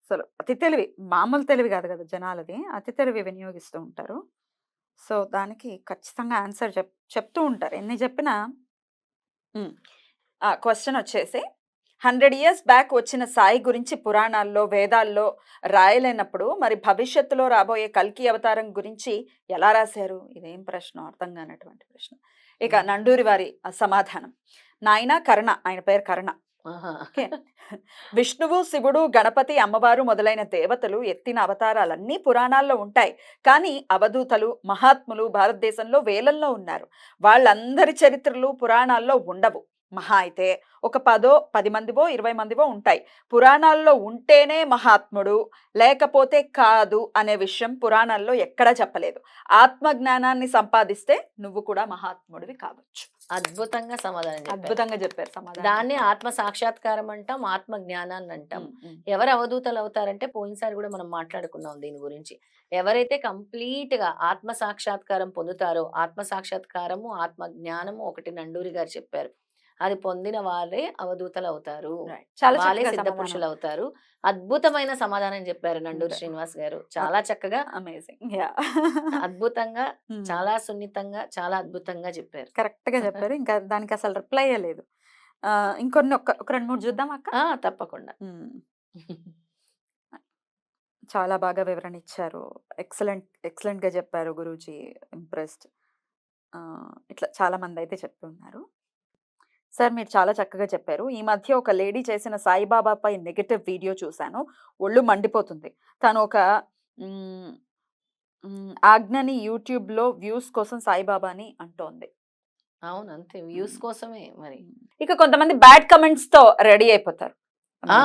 [SPEAKER 1] అసలు అతి తెలివి మామూలు తెలివి కాదు కదా జనాలది అతి తెలివి వినియోగిస్తూ ఉంటారు. సో దానికి ఖచ్చితంగా ఆన్సర్ చెప్ చెప్తూ ఉంటారు. ఎన్ని చెప్పినా క్వశ్చన్ వచ్చేసి హండ్రెడ్ ఇయర్స్ బ్యాక్ వచ్చిన సాయి గురించి పురాణాల్లో వేదాల్లో రాయలేనప్పుడు మరి భవిష్యత్తులో రాబోయే కల్కి అవతారం గురించి ఎలా రాశారు? ఇదేం ప్రశ్న? అర్థం కానటువంటి ప్రశ్న. ఇక నండూరి వారి సమాధానం. నాయన కర్ణ ఆయన పేరు కర్ణ. విష్ణువు శివుడు గణపతి అమ్మవారు మొదలైన దేవతలు ఎత్తిన అవతారాలన్నీ పురాణాల్లో ఉంటాయి. కానీ అవధూతలు మహాత్ములు భారతదేశంలో వేలల్లో ఉన్నారు. వాళ్ళందరి చరిత్రలు పురాణాల్లో ఉండవు. మహా అయితే ఒక పదో పది మందివో ఇరవై మందివో ఉంటాయి. పురాణాల్లో ఉంటేనే మహాత్ముడు లేకపోతే కాదు అనే విషయం పురాణాల్లో ఎక్కడా చెప్పలేదు. ఆత్మ జ్ఞానాన్ని సంపాదిస్తే నువ్వు కూడా మహాత్ముడివి కావచ్చు.
[SPEAKER 2] అద్భుతంగా సమాధానం.
[SPEAKER 1] అద్భుతంగా చెప్పారు సమాధానం
[SPEAKER 2] దాన్ని ఆత్మ సాక్షాత్కారం అంటాం ఆత్మ జ్ఞానాన్ని అంటాం. ఎవరు అవధూతలు అవుతారంటే పోయినసారి కూడా మనం మాట్లాడుకున్నాం దీని గురించి. ఎవరైతే కంప్లీట్గా ఆత్మ సాక్షాత్కారం పొందుతారో ఆత్మ సాక్షాత్కారము ఆత్మ జ్ఞానము ఒకటి నండూరి గారు చెప్పారు. అది పొందిన వాళ్ళే అవధూతలు అవుతారు వాళ్ళే సిద్ధ పురుషులు అవుతారు అద్భుతమైన సమాధానం చెప్పారు నండూరి. శ్రీనివాస్ గారు. చాలా చక్కగా
[SPEAKER 1] అమేజింగ్. యా.
[SPEAKER 2] అద్భుతంగా చాలా సున్నితంగా చాలా అద్భుతంగా చెప్పారు.
[SPEAKER 1] కరెక్ట్గా చెప్పారు. ఇంకా దానికి అసలు రిప్లై లేదు ఆ, ఇంకొన్ని ఒక రెండు మూడు చూద్దాం అక్క?
[SPEAKER 2] తప్పకుండా.
[SPEAKER 1] చాలా బాగా వివరణ ఇచ్చారు. ఎక్సలెంట్ ఎక్సలెంట్గా చెప్పారు గురూజీ. ఇంప్రెస్డ్. ఇట్లా చాలా మంది అయితే చెప్తున్నారు సార్ మీరు చాలా చక్కగా చెప్పారు. ఈ మధ్య ఒక లేడీ చేసిన సాయిబాబాపై నెగటివ్ వీడియో చూశాను. ఒళ్ళు మండిపోతుంది. తను ఒక ఆజ్ఞని యూట్యూబ్లో వ్యూస్ కోసం సాయిబాబాని అంటోంది.
[SPEAKER 2] అవును. అంతే. వ్యూస్. కోసమే మరి.
[SPEAKER 1] ఇక కొంతమంది బ్యాడ్ కమెంట్స్తో రెడీ అయిపోతారు.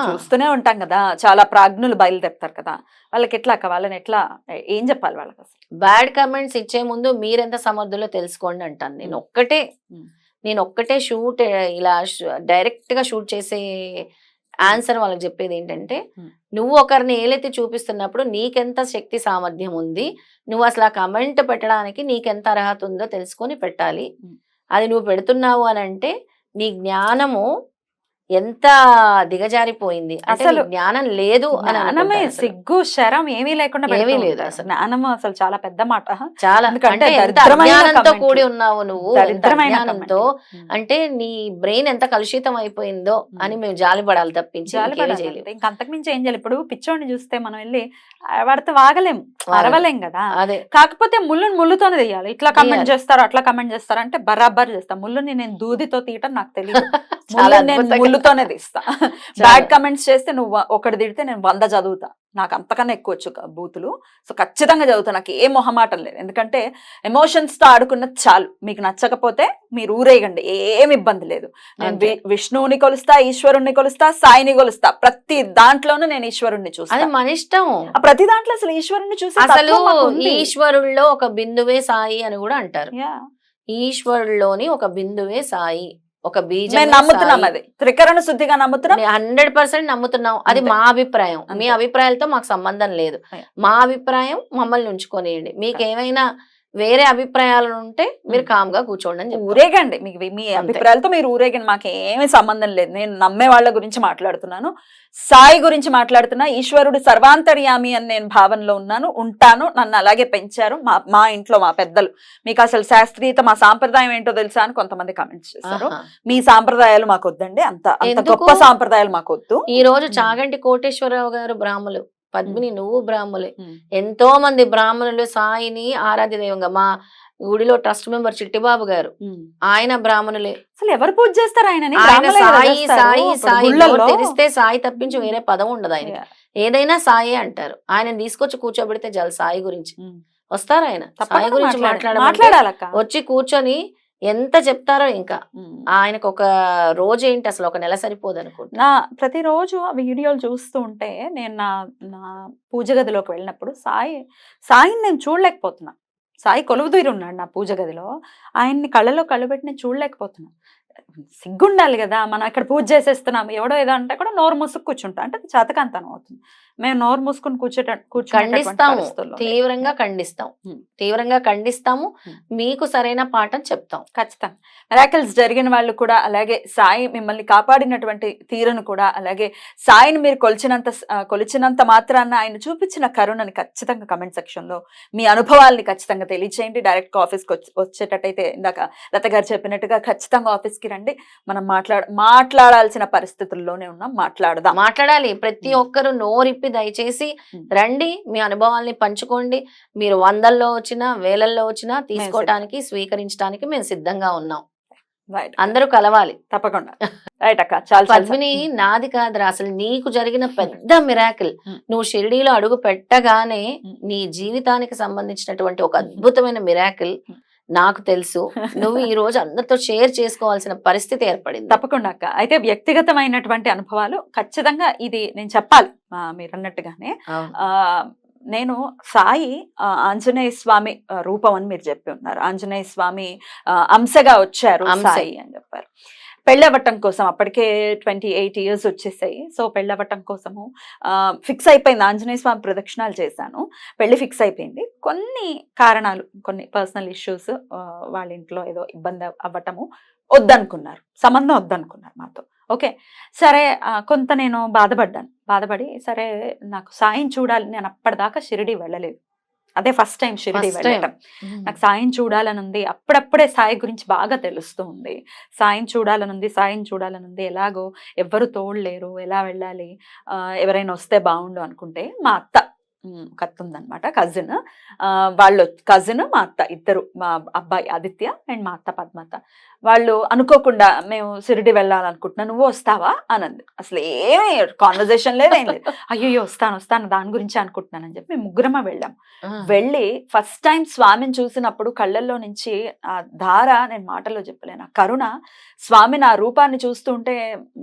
[SPEAKER 1] చూస్తూనే ఉంటాం కదా! చాలా ప్రాజ్ఞులు బయలుదేరుతారు కదా! వాళ్ళకి ఎట్లా అక్క? వాళ్ళని ఎట్లా? ఏ- చెప్పాలి వాళ్ళకి
[SPEAKER 2] బ్యాడ్ కమెంట్స్ ఇచ్చే ముందు మీరెంత సమర్థులో తెలుసుకోండి అంటాను. నేను. ఒక్కటే. నేను ఒక్కటే షూట్ ఇలా డైరెక్ట్గా షూట్ చేసే ఆన్సర్ వాళ్ళకి చెప్పేది ఏంటంటే. నువ్వు ఒకరిని ఏలైతే చూపిస్తున్నప్పుడు నీకెంత శక్తి సామర్థ్యం ఉంది నువ్వు అసలు ఆ కమెంట్ పెట్టడానికి నీకెంత అర్హత ఉందో తెలుసుకొని పెట్టాలి. అది నువ్వు పెడుతున్నావు అని అంటే నీ జ్ఞానము ఎంత దిగజారిపోయింది
[SPEAKER 1] అసలు
[SPEAKER 2] జ్ఞానం లేదు
[SPEAKER 1] జ్ఞానమే. సిగ్గు శరం ఏమీ లేకుండా
[SPEAKER 2] ఏమీ లేదు. అసలు.
[SPEAKER 1] జ్ఞానము అసలు చాలా పెద్ద మాట
[SPEAKER 2] చాలా అంటే అజ్ఞానంతో. కూడి ఉన్నావు నువ్వు అజ్ఞానంతో. అంటే నీ బ్రెయిన్ ఎంత కలుషితం అయిపోయిందో అని మేము జాలిపడాలి తప్పించి.
[SPEAKER 1] ఇంక అంతకుమించి ఏం చేయాలి ఇప్పుడు పిచ్చోడిని చూస్తే మనం వెళ్ళి వాడితో వాగలేం అరవలేం కదా
[SPEAKER 2] అదే
[SPEAKER 1] కాకపోతే ముళ్ళుని ముళ్ళుతోనే తీయాలి ఇట్లా కమెంట్. చేస్తారు అట్లా కమెంట్ చేస్తారు అంటే బరాబర్ చేస్తా ముళ్ళుని నేను దూదితో తీయటం నాకు తెలియదు ముళ్ళుతోనే తీస్తా. బ్యాడ్ కమెంట్స్ చేస్తే నువ్వు ఒకటి తిడితే నేను వంద చదువుతా. నాకు అంతకన్నా ఎక్కువ వచ్చు బూతులు. సో ఖచ్చితంగా చదువుతా. నాకు ఏ మొహమాటం లేదు. ఎందుకంటే ఎమోషన్స్తో ఆడుకున్నది చాలు. మీకు నచ్చకపోతే మీరు ఊరేగండి. ఏం ఇబ్బంది లేదు. నేను విష్ణువుని కొలుస్తా ఈశ్వరుణ్ణి కొలుస్తా సాయిని కొలుస్తా. ప్రతి దాంట్లోనూ నేను ఈశ్వరుణ్ణి చూస్తా.
[SPEAKER 2] అది మన ఇష్టం.
[SPEAKER 1] ప్రతి దాంట్లో అసలు ఈశ్వరుణ్ణి చూసి
[SPEAKER 2] అసలు ఈశ్వరుల్లో ఒక బిందువే సాయి అని కూడా అంటారు. ఈశ్వరుల్లోని ఒక బిందువే సాయి. ఒక బీజం
[SPEAKER 1] మేము నమ్ముతున్నాం అది. త్రికరణ శుద్ధిగా నమ్ముతున్నాం.
[SPEAKER 2] హండ్రెడ్ పర్సెంట్ నమ్ముతున్నాం. అది. మా అభిప్రాయం. మీ. అభిప్రాయాలతో మాకు సంబంధం లేదు. మా అభిప్రాయం మమ్మల్ని ఉంచుకొనియండి. మీకు ఏమైనా వేరే అభిప్రాయాలు ఉంటే మీరు
[SPEAKER 1] Mm.
[SPEAKER 2] కామ్గా కూర్చోండి అని.
[SPEAKER 1] ఊరేగండి. మీకు మీ. అభిప్రాయాలతో మీరు ఊరేగండి. మాకు ఏమీ సంబంధం లేదు. నేను నమ్మే వాళ్ళ గురించి మాట్లాడుతున్నాను. సాయి గురించి మాట్లాడుతున్నా ఈశ్వరుడు సర్వాంతర్యామి అని నేను భావనలో ఉన్నాను. ఉంటాను. నన్ను అలాగే పెంచారు మా మా ఇంట్లో మా పెద్దలు. మీకు అసలు శాస్త్రీయత మా సాంప్రదాయం ఏంటో తెలుసా అని కొంతమంది కామెంట్స్ చేశారు. మీ సాంప్రదాయాలు మాకు వద్దండి అంత అంత? గొప్ప సాంప్రదాయాలు మాకు వద్దు
[SPEAKER 2] ఈ రోజు చాగంటి కోటేశ్వరరావు గారు బ్రాహ్మలు. పద్మిని నువ్వు బ్రాహ్మలే. ఎంతో మంది బ్రాహ్మణులు సాయిని ఆరాధ్య దైవంగా మా గుడిలో ట్రస్ట్ మెంబర్ చిట్టిబాబు గారు. ఆయన బ్రాహ్మణులే
[SPEAKER 1] అసలు ఎవరు పూజ చేస్తారు
[SPEAKER 2] ఆయన సాయి. సాయి సాయి తెరిస్తే సాయి తప్పించి వేరే పదం ఉండదు ఆయన. ఏదైనా సాయే అంటారు ఆయన తీసుకొచ్చి కూర్చోబెడితే చాలు సాయి గురించి. వస్తారు ఆయన సాయి గురించి
[SPEAKER 1] మాట్లాడాలి.
[SPEAKER 2] వచ్చి కూర్చొని ఎంత చెప్తారో ఇంకా. ఆయనకు ఒక రోజు ఏంటి అసలు ఒక నెల సరిపోదు అనుకుంటా.
[SPEAKER 1] నా ప్రతిరోజు ఆ వీడియోలు చూస్తూ ఉంటే నేను నా నా పూజ గదిలోకి వెళ్ళినప్పుడు సాయి సాయిని నేను చూడలేకపోతున్నా. సాయి కొలువుదీరు ఉన్నాడు నా పూజ గదిలో ఆయన్ని కళ్ళలో కళ్ళు పెట్టి నేను చూడలేకపోతున్నా. సిగ్గుండాలి కదా మనం ఇక్కడ పూజ చేసేస్తున్నాం ఎవడో ఏదో అంటే కూడా నోరు మూసుకు కూర్చుంటా. అంటే చేతకంతనం అవుతుంది. మేము నోరు మూసుకుని కూర్చోట
[SPEAKER 2] ఖండిస్తాము. తీవ్రంగా ఖండిస్తాం. తీవ్రంగా ఖండిస్తాము. మీకు సరైన పాఠం చెప్తాం.
[SPEAKER 1] ఖచ్చితంగా. మిరాకిల్స్ జరిగిన వాళ్ళు కూడా అలాగే సాయి మిమ్మల్ని కాపాడినటువంటి తీరును కూడా అలాగే సాయిని మీరు కొలిచినంత కొలిచినంత మాత్రాన ఆయన చూపించిన కరుణని ఖచ్చితంగా కమెంట్ సెక్షన్లో మీ అనుభవాల్ని ఖచ్చితంగా తెలియచేయండి. డైరెక్ట్గా ఆఫీస్కి వచ్చి వచ్చేటట్టయితే ఇందాక లత గారు చెప్పినట్టుగా ఖచ్చితంగా ఆఫీస్కి రండి మనం మాట్లాడ మాట్లాడాల్సిన పరిస్థితుల్లోనే ఉన్నాం మాట్లాడదాం.
[SPEAKER 2] మాట్లాడాలి. ప్రతి. ఒక్కరు నోరిప్పి దయచేసి. రండి మీ అనుభవాల్ని పంచుకోండి. మీరు వందల్లో వచ్చినా వేలల్లో వచ్చినా తీసుకోవటానికి స్వీకరించడానికి మేము సిద్ధంగా ఉన్నాం. అందరూ కలవాలి.
[SPEAKER 1] తప్పకుండా. రైట్ అక్క చాలా
[SPEAKER 2] పద్మిని నాది కాదురా అసలు నీకు జరిగిన పెద్ద మిరాకిల్. నువ్వు షిరిడీలో అడుగు పెట్టగానే. నీ జీవితానికి సంబంధించినటువంటి ఒక అద్భుతమైన మిరాకిల్. నాకు తెలుసు. నువ్వు ఈ రోజు అందరితో షేర్ చేసుకోవాల్సిన పరిస్థితి ఏర్పడింది.
[SPEAKER 1] తప్పకుండా అక్క. అయితే వ్యక్తిగతమైనటువంటి అనుభవాలు ఖచ్చితంగా ఇది నేను చెప్పాలి మీరు అన్నట్టుగానే నేను సాయి ఆంజనేయ స్వామి రూపం అని మీరు చెప్పి ఉన్నారు. ఆంజనేయ స్వామి ఆ, అంశగా వచ్చారు. సాయి అని చెప్పారు. పెళ్ళవటం కోసం అప్పటికే ట్వంటీ ఎయిట్ ఇయర్స్ వచ్చేసాయి. సో పెళ్ళవటం కోసము ఫిక్స్ అయిపోయింది. ఆంజనేయ స్వామి ప్రదక్షిణాలు చేశాను. పెళ్ళి ఫిక్స్ అయిపోయింది. కొన్ని కారణాలు కొన్ని పర్సనల్ ఇష్యూస్ వాళ్ళ ఇంట్లో ఏదో ఇబ్బంది అవ్వటము వద్దనుకున్నారు. సంబంధం వద్దనుకున్నారు మాతో. ఓకే. సరే కొంత నేను బాధపడ్డాను. బాధపడి సరే నాకు సాయం చూడాలి. నేను అప్పటిదాకా షిరిడి వెళ్ళలేదు. అదే ఫస్ట్ టైం షిరిడి. వెళ్ళటం. నాకు సాయం చూడాలని ఉంది అప్పుడప్పుడే సాయి గురించి బాగా తెలుస్తూ ఉంది. సాయం చూడాలని ఉంది సాయం చూడాలని ఉంది ఎలాగో ఎవ్వరు తోడలేరు ఎలా వెళ్ళాలి ఆ, ఎవరైనా వస్తే బాగుండు అనుకుంటే మా అత్త అత్త ఉందన్నమాట కజిన్. వాళ్ళు కజిన్ మా అత్త ఇద్దరు మా అబ్బాయి ఆదిత్య అండ్ మా అత్త పద్మత వాళ్ళు అనుకోకుండా మేము సిరిడి వెళ్ళాలనుకుంటున్నా నువ్వు వస్తావా? అనంది. అసలు ఏమీ కాన్వర్జేషన్ లేదు ఏం లేదు. అయ్యో వస్తాను వస్తాను దాని గురించి అనుకుంటున్నాను అని చెప్పి మేము ముగ్గురమ వెళ్ళాం. వెళ్ళి ఫస్ట్ టైం స్వామిని చూసినప్పుడు కళ్ళల్లో నుంచి ఆ ధార నేను మాటల్లో చెప్పలేను ఆ కరుణ స్వామి నా రూపాన్ని చూస్తుంటే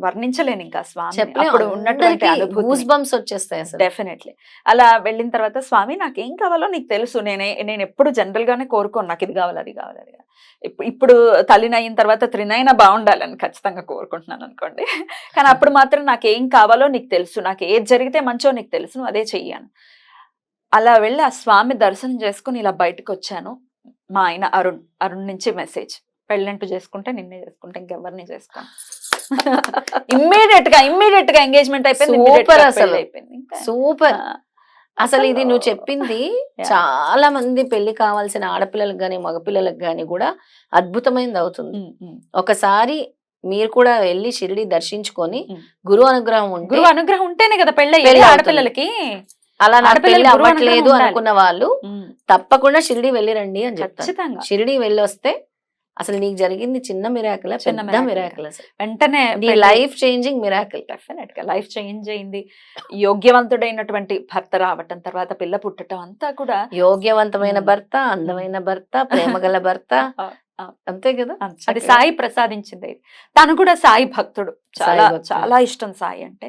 [SPEAKER 1] వర్ణించలేను ఇంకా స్వామి అప్పుడు ఉన్నటువంటి
[SPEAKER 2] గూస్
[SPEAKER 1] అనుభూతి
[SPEAKER 2] బంప్స్ వచ్చేస్తాయి
[SPEAKER 1] డెఫినెట్లీ అలా వెళ్ళిన తర్వాత స్వామి నాకు ఏం కావాలో నీకు తెలుసు. నేనే నేను ఎప్పుడు జనరల్ గానే కోరుకోను. నాకు ఇది కావాలి అది కావాలి అది ఇప్పుడు తల్లిని అయిన తర్వాత త్రినైనా బాగుండాలని ఖచ్చితంగా కోరుకుంటున్నాను అనుకోండి. కానీ అప్పుడు మాత్రం నాకు ఏం కావాలో నీకు తెలుసు. నాకు ఏది జరిగితే మంచో నీకు తెలుసు. నువ్వు అదే చెయ్యాను అలా వెళ్ళి ఆ స్వామి దర్శనం చేసుకుని ఇలా బయటకు వచ్చాను మా ఆయన అరుణ్ అరుణ్ నుంచి మెసేజ్. పెళ్ళంటూ చేసుకుంటే నిన్నే చేసుకుంటే ఇంకెవరిని చేసుకోను. ఇమ్మీడియట్గా ఇమ్మీడియట్గా ఎంగేజ్మెంట్ అయిపోయింది. గా
[SPEAKER 2] అసలు.
[SPEAKER 1] అయిపోయింది.
[SPEAKER 2] సూపర్. అసలు ఇది నువ్వు చెప్పింది. చాలా మంది పెళ్ళి కావాల్సిన ఆడపిల్లలకు గాని మగపిల్లలకు గాని కూడా అద్భుతమైనది అవుతుంది. ఒకసారి మీరు కూడా వెళ్ళి షిరిడి దర్శించుకొని
[SPEAKER 1] ఉమ్.
[SPEAKER 2] గురు అనుగ్రహం ఉంటే
[SPEAKER 1] గురువు అనుగ్రహం ఉంటేనే కదా పెళ్ళి. ఆడపిల్లలకి
[SPEAKER 2] అలా నాకు పెళ్ళి
[SPEAKER 1] గురువు
[SPEAKER 2] అవ్వట్లేదు. అనుకున్న వాళ్ళు తప్పకుండా షిరిడి వెళ్ళిరండి అని చెప్తాను
[SPEAKER 1] ఖచ్చితంగా
[SPEAKER 2] షిరిడి వెళ్ళి వస్తే అసలు నీకు జరిగింది చిన్న మిరాకిల్
[SPEAKER 1] చిన్న.
[SPEAKER 2] మిరాకిల్
[SPEAKER 1] వెంటనే
[SPEAKER 2] లైఫ్ చేంజింగ్ మిరాకిల్
[SPEAKER 1] డెఫినెట్గా లైఫ్ చేంజ్ అయింది యోగ్యవంతుడైనటువంటి భర్త రావటం తర్వాత పిల్ల పుట్టడం అంతా కూడా
[SPEAKER 2] యోగ్యవంతమైన. భర్త అందమైన భర్త ప్రేమగల భర్త. అంతే కదా
[SPEAKER 1] అది. సాయి ప్రసాదించింది. తను కూడా సాయి భక్తుడు చాలా. చాలా ఇష్టం సాయి అంటే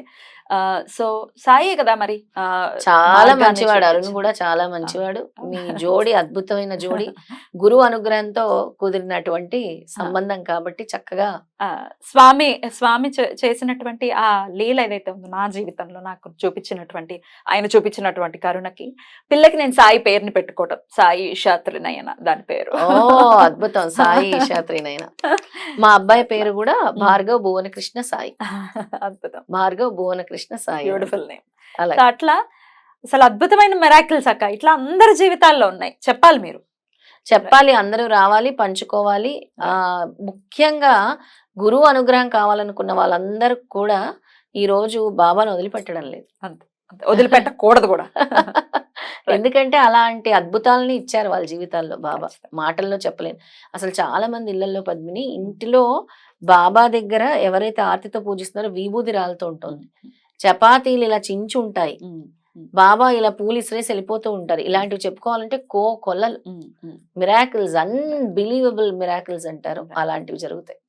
[SPEAKER 1] సో సాయే కదా మరి. ఆ,
[SPEAKER 2] చాలా మంచివాడు అరుణ్. కూడా చాలా మంచివాడు. మీ జోడి అద్భుతమైన జోడి. గురువు అనుగ్రహంతో కుదిరినటువంటి సంబంధం కాబట్టి చక్కగా
[SPEAKER 1] ఆ, స్వామి స్వామి చేసినటువంటి ఆ లీల ఏదైతే ఉందో నా జీవితంలో నాకు చూపించినటువంటి ఆయన చూపించినటువంటి కరుణకి పిల్లకి నేను సాయి పేరుని పెట్టుకోవటం. సాయి శాస్త్రి నయన దాని పేరు.
[SPEAKER 2] ఓ అద్భుతం. సాయి ఈశాత్రినైనా మా అబ్బాయి పేరు కూడా భార్గవ్ భువనకృష్ణ సాయి.
[SPEAKER 1] అద్భుతం.
[SPEAKER 2] భార్గవ్ భువనకృష్ణ సాయి
[SPEAKER 1] బ్యూటిఫుల్ నేమ్ అట్లా అసలు అద్భుతమైన మెరాకిల్స్ అక్క ఇట్లా అందరి జీవితాల్లో ఉన్నాయి. చెప్పాలి మీరు.
[SPEAKER 2] చెప్పాలి అందరూ రావాలి పంచుకోవాలి. ఆ ముఖ్యంగా గురువు అనుగ్రహం కావాలనుకున్న వాళ్ళందరూ కూడా ఈ రోజు బాబాను వదిలిపెట్టడం లేదు.
[SPEAKER 1] వదిలిపెట్టకూడదు కూడా.
[SPEAKER 2] ఎందుకంటే అలాంటి అద్భుతాలని ఇచ్చారు వాళ్ళ జీవితాల్లో బాబా. మాటల్లో చెప్పలేను. అసలు చాలా మంది ఇళ్ళలో పద్మిని ఇంటిలో బాబా దగ్గర ఎవరైతే ఆర్తితో పూజిస్తున్నారో విభూది రాలుతూ ఉంటుంది. చపాతీలు ఇలా చించి ఉంటాయి
[SPEAKER 1] ఉమ్,
[SPEAKER 2] బాబా ఇలా పూలు ఇసిరేసి వెళ్ళిపోతూ ఉంటారు. ఇలాంటివి చెప్పుకోవాలంటే కో కొల్లలు. మిరాకిల్స్ అన్బిలీవబుల్ మిరాకిల్స్ అంటారు. అలాంటివి జరుగుతాయి.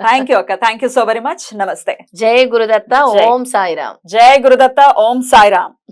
[SPEAKER 1] థ్యాంక్ యూ అక్క. Thank you so very much నమస్తే
[SPEAKER 2] జయ గురుదత్త
[SPEAKER 1] జై.
[SPEAKER 2] ఓం సాయిరామ్.
[SPEAKER 1] జయ గురుదత్త ఓం సాయిరామ్.